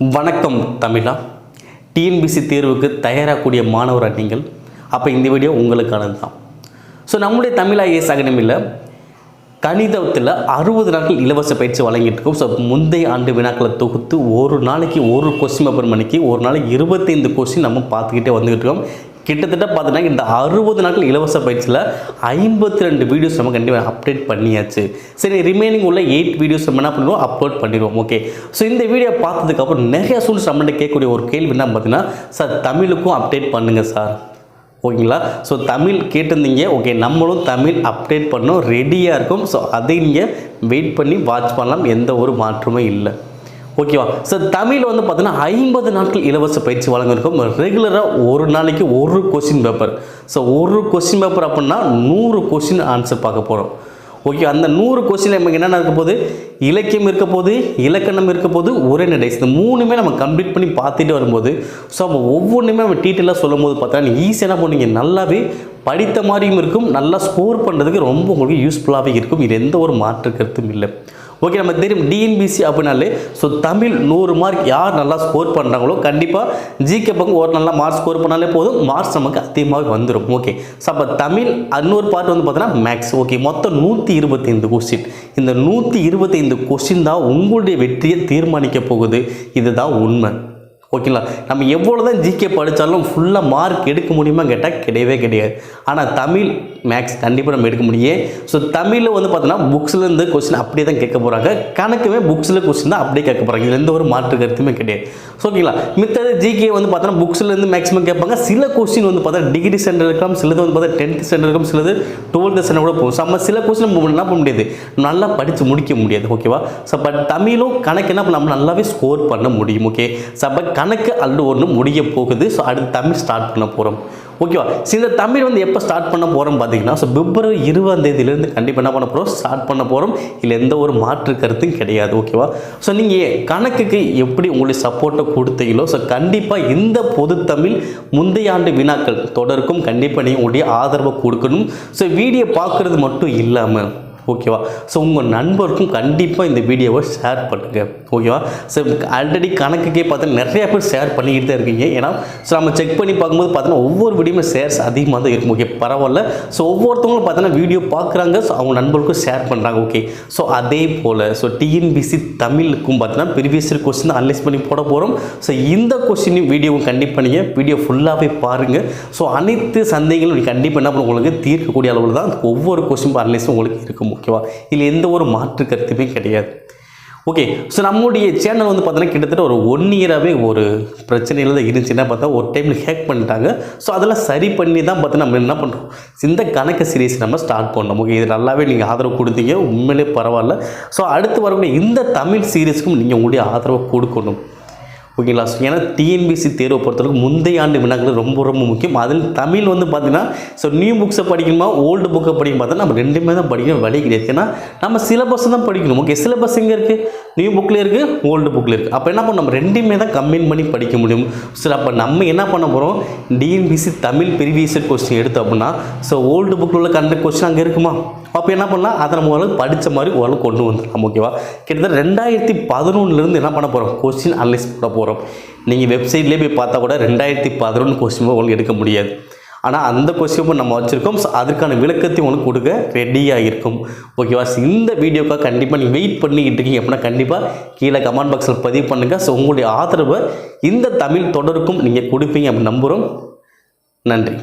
வணக்கம் தமிழா. டிஎன்பிசி தேர்வுக்கு தயாராகக்கூடிய மாணவராக நீங்கள். அப்போ இந்த வீடியோ உங்களுக்கானது தான் ஸோ நம்முடைய தமிழ் ஐஏஎஸ் அகாடமியில் கணிதத்தில் அறுபது நாட்கள் இலவச பயிற்சி வழங்கிட்டு இருக்கோம் ஸோ முந்தைய ஆண்டு வினாக்களை தொகுத்து ஒரு நாளைக்கு ஒரு கொஸ்டின் பேப்பர் மணிக்கு ஒரு நாளைக்கு இருபத்தைந்து கொஸ்டின் நம்ம பார்த்துக்கிட்டே வந்துக்கிட்டு இருக்கோம் கிட்டத்தட்ட பார்த்தீங்கன்னா இந்த அறுபது நாட்கள் இலவச பயிற்சியில் ஐம்பத்தி ரெண்டு வீடியோஸ் நம்ம கண்டிப்பாக அப்டேட் பண்ணியாச்சு. சரி ரிமைனிங் உள்ள எயிட் வீடியோஸ் நம்ம என்ன பண்ணுவோம் அப்லோட் பண்ணிடுவோம். ஓகே ஸோ இந்த வீடியோ பார்த்ததுக்கப்புறம் நிறைய ஸ்டூடெண்ட்ஸ் நம்மகிட்ட கேட்கக்கூடிய ஒரு கேள்வி என்ன பார்த்தீங்கன்னா சார் தமிழுக்கும் அப்டேட் பண்ணுங்கள் சார். ஓகேங்களா? ஸோ தமிழ் கேட்டிருந்தீங்க. ஓகே நம்மளும் தமிழ் அப்டேட் பண்ணோம் ரெடியாக இருக்கும். ஸோ அதை நீங்கள் வெயிட் பண்ணி வாட்ச் பண்ணலாம். எந்த ஒரு மாற்றமும் இல்லை. ஓகேவா? ஸோ தமிழ் வந்து பார்த்தீங்கன்னா ஐம்பது நாட்கள் இலவச பயிற்சி வழங்கிருக்கும் ரெகுலராக ஒரு நாளைக்கு ஒரு கொஸ்டின் பேப்பர் ஸோ ஒரு கொஸ்டின் பேப்பர் அப்படின்னா நூறு கொஸ்டின் ஆன்சர் பார்க்க போகிறோம் ஓகே அந்த நூறு கொஸ்டின் நமக்கு என்னென்ன இருக்க போகுது? இலக்கியம் இருக்க போது இலக்கணம் இருக்க போது உரைநடை இந்த மூணுமே நம்ம கம்ப்ளீட் பண்ணி பார்த்துட்டு வரும்போது ஸோ நம்ம ஒவ்வொன்றுமே நம்ம டீட்டெயிலாக சொல்லும் போது பார்த்தா நீங்கள் ஈஸியாக என்ன நல்லாவே படித்த மாதிரியும் இருக்கும். நல்லா ஸ்கோர் பண்ணுறதுக்கு ரொம்ப உங்களுக்கு யூஸ்ஃபுல்லாகவே இருக்கும். இது எந்த ஒரு மாற்று கருத்தும் இல்லை. ஓகே நம்ம தெரியும் டிஎன்பிசி அப்படின்னாலே ஸோ தமிழ் நூறு மார்க் யார் நல்லா ஸ்கோர் பண்ணுறாங்களோ கண்டிப்பாக ஜிகே பக்கம் ஒரு நல்லா மார்க் ஸ்கோர் பண்ணாலே போதும். மார்க்ஸ் நமக்கு அதிகமாக வந்துடும் ஓகே ஸோ அப்போ தமிழ் இன்னொரு பார்ட் வந்து பார்த்தீங்கன்னா மேக்ஸ் ஓகே மொத்தம் நூற்றி இருபத்தைந்து கொஸ்டின் இந்த நூற்றி இருபத்தைந்து கொஸ்டின் தான் உங்களுடைய வெற்றியை தீர்மானிக்க போகுது. இதுதான் உண்மை. ஓகேங்களா நம்ம எவ்வளோ தான் ஜிகே படித்தாலும் ஃபுல்லாக மார்க் எடுக்க முடியுமா கேட்டால் கிடையவே கிடையாது. ஆனால் தமிழ் மேக்ஸ் கண்டிப்பாக நம்ம எடுக்க முடியும். ஸோ தமிழில் வந்து பார்த்தோன்னா புக்ஸ்லேருந்து கொஸ்டின் அப்படியே தான் கேட்க போகிறாங்க கணக்குமே புக்ஸில் கொஸ்டின் தான் அப்படியே கேட்க போகிறாங்க இதுல எந்த ஒரு மாற்று கருத்துமே கிடையாது. ஸோ ஓகேங்களா மித்தது ஜிகே வந்து பார்த்தோன்னா புக்ஸ்லேருந்து மேக்ஸிமம் கேட்பாங்க. சில கொஸ்டின் வந்து பார்த்தா டிகிரி சென்டர் இருக்கலாம். சிலது வந்து பார்த்தா டென்த் சென்டர் இருக்கும் சிலது டுவெல்த் சென்டர் கூட போகும். நம்ம சில கொஸ்டின் நம்ம என்ன பண்ண முடியாது. நல்லா படித்து முடிக்க முடியாது. ஓகேவா ஸோ பட் தமிழும் கணக்கு என்ன பண்ண- நம்ம நல்லாவே ஸ்கோர் பண்ண முடியும். ஓகே ஸோ அப்போ கணக்கு அல்லது ஒன்று முடிய போகுது. ஸோ அடுத்து தமிழ் ஸ்டார்ட் பண்ண போகிறோம் ஓகேவா இந்த தமிழ் வந்து எப்போ ஸ்டார்ட் பண்ண போகிறோம் பார்த்தீங்கன்னா ஸோ பிப்ரவரி இருபதாம் தேதியிலேருந்து கண்டிப்பாக என்ன பண்ண போகிறோம் ஸ்டார்ட் பண்ண போகிறோம் இல்லை எந்த ஒரு மாற்று கருத்தும் கிடையாது. ஓகேவா ஸோ நீங்கள் கணக்குக்கு எப்படி உங்களுடைய சப்போர்ட்டை கொடுத்தீங்களோ ஸோ கண்டிப்பாக இந்த பொது தமிழ் முந்தைய ஆண்டு வினாக்கள் தொடருக்கும் கண்டிப்பாக நீங்கள் உங்களுடைய ஆதரவை கொடுக்கணும். ஸோ வீடியோ பார்க்குறது மட்டும் இல்லாமல் ஓகேவா? ஸோ உங்கள் நண்பருக்கும் கண்டிப்பாக இந்த வீடியோவை ஷேர் பண்ணுங்கள் ஓகேவா? ஸோ ஆல்ரெடி கணக்குக்கே பார்த்தீங்கன்னா நிறைய பேர் ஷேர் பண்ணிக்கிட்டு தான் இருக்கீங்க. ஏன்னா ஸோ நம்ம செக் பண்ணி பார்க்கும்போது பார்த்தீங்கன்னா ஒவ்வொரு வீடியோமே ஷேர்ஸ் அதிகமாக தான் இருக்கும். ஓகே பரவாயில்ல. ஸோ ஒவ்வொருத்தவங்களும் பார்த்தோன்னா வீடியோ பார்க்குறாங்க. ஸோ அவங்க நண்பர்களுக்கும் ஷேர் பண்ணுறாங்க ஓகே. ஸோ அதே போல் ஸோ டிஎன்பிசி தமிழுக்கும் பார்த்தீங்கன்னா ப்ரீவியஸ் கொஸ்டின் அனலைஸ் பண்ணி போட போகிறோம் ஸோ இந்த கொஸ்டினையும் வீடியோவும் கண்டிப்பாக நீங்கள் வீடியோ ஃபுல்லாகவே பாருங்கள் ஸோ அனைத்து சந்தேகங்களும் கண்டிப்பாக என்ன பண்ணும் உங்களுக்கு தீர்க்கக்கூடிய அளவில் தான் ஒவ்வொரு கொஸ்டின் அனலைஸும் உங்களுக்கு இருக்கும்? ஓகேவா இதில் எந்த ஒரு மாற்று கருத்துமே கிடையாது. ஓகே ஸோ நம்முடைய சேனல் வந்து பார்த்தீங்கன்னா கிட்டத்தட்ட ஒரு ஒன் இயராகவே ஒரு பிரச்சனையில் தான் இருந்துச்சுன்னா பார்த்தா ஒரு டைமில் ஹேக் பண்ணிட்டாங்க. ஸோ அதெல்லாம் சரி பண்ணி தான் பார்த்து நம்ம என்ன பண்ணுறோம் இந்த கணக்கு சீரீஸ் நம்ம ஸ்டார்ட் பண்ணோம். ஓகே இது நல்லாவே நீங்கள் ஆதரவு கொடுத்தீங்க. உண்மையிலே பரவாயில்ல. ஸோ அடுத்து வரக்கூடிய இந்த தமிழ் சீரீஸ்க்கும் நீங்கள் உங்களுடைய ஆதரவை கொடுக்கணும். ஓகேங்களா? ஸோ ஏன்னா டிஎன்பிசி தேர்வை பொறுத்தவரைக்கும் முந்தைய ஆண்டு வினாக்கள் ரொம்ப ரொம்ப முக்கியம். அதில் தமிழ் வந்து பார்த்திங்கன்னா ஸோ நியூ புக்ஸை படிக்கணுமா ஓல்டு புக்கை படிக்கும் பார்த்தா நம்ம ரெண்டுமே தான் படிக்கணும். வழி கிடையாது. ஏன்னா நம்ம சிலபஸ் தான் படிக்கணும். ஓகே சிலபஸ் எங்கே இருக்குது நியூ புக்கில் இருக்குது ஓல்டு புக்கில் இருக்குது அப்போ என்ன பண்ண நம்ம ரெண்டுமே தான் கம்பைன் பண்ணி படிக்க முடியும். சரி அப்போ நம்ம என்ன பண்ண போகிறோம் டிஎன்பிசி தமிழ் ப்ரீவியஸ் கொஸ்டின் எடுத்தோம் அப்படின்னா ஸோ ஓல்டு புக்கில் உள்ள கண்ட கொஸ்டின் அங்கே இருக்குமா? அப்போ என்ன பண்ணலாம்? அதை நம்ம ஓரளவு படித்த மாதிரி ஓரளவு கொண்டு வந்துடலாம் ஓகேவா கிட்டத்தட்ட ரெண்டாயிரத்தி பதினொன்றுலேருந்து என்ன பண்ண போகிறோம் கொஸ்டின் அனலைஸ் பண்ண போகிறோம் நீங்கள் வெப்சைட்லேயே போய் பார்த்தா கூட ரெண்டாயிரத்தி பதினொன்று கொஸ்டின் உங்களுக்கு எடுக்க முடியாது. ஆனால் அந்த கொஸ்டின் நம்ம வச்சுருக்கோம். ஸோ அதுக்கான விளக்கத்தையும் உங்களுக்கு கொடுக்க ரெடியாக இருக்கும். ஓகேவா இந்த வீடியோக்காக கண்டிப்பாக நீங்கள் வெயிட் பண்ணிக்கிட்டு இருக்கீங்க அப்படின்னா கண்டிப்பாக கீழே கமெண்ட் பாக்ஸில் பதிவு பண்ணுங்கள் ஸோ உங்களுடைய ஆதரவை இந்த தமிழ் தொடருக்கும் நீங்கள் கொடுப்பீங்க அப்படின்னு நம்புகிறோம் நன்றி.